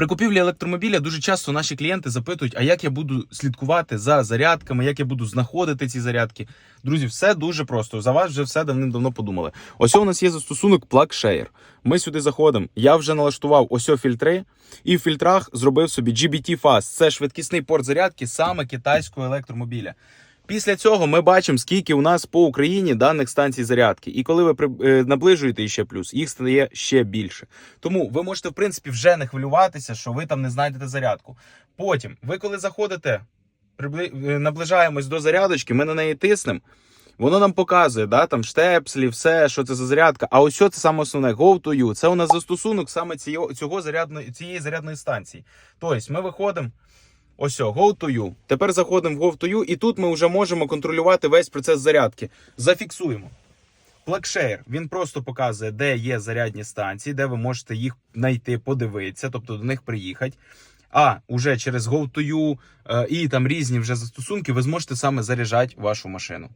При купівлі електромобіля дуже часто наші клієнти запитують, а як я буду слідкувати за зарядками, як я буду знаходити ці зарядки. Друзі, все дуже просто. За вас вже все давним-давно подумали. Ось у нас є застосунок PlugShare. Ми сюди заходимо. Я вже налаштував ось фільтри, і в фільтрах зробив собі GBT Fast. Це швидкісний порт зарядки саме китайського електромобіля. Після цього ми бачимо, скільки у нас по Україні даних станцій зарядки. І коли ви е, наближуєте ще плюс, їх стає ще більше. Тому ви можете, в принципі, вже не хвилюватися, що ви там не знайдете зарядку. Потім, ви коли заходите, е, наближаємось до зарядочки, ми на неї тиснемо. Воно нам показує, да, там штепселі, все, що це за зарядка. А ось це саме основне Go to You. Це у нас застосунок саме цього, цього зарядної, цієї зарядної станції. Тобто ми виходимо. Ось о, Go to You. Тепер заходимо в Go to You, і тут ми вже можемо контролювати весь процес зарядки. Зафіксуємо. PlugShare, він просто показує, де є зарядні станції, де ви можете їх знайти, подивитися, тобто до них приїхати. А уже через Go to You е, і там різні вже застосунки ви зможете саме заряджати вашу машину.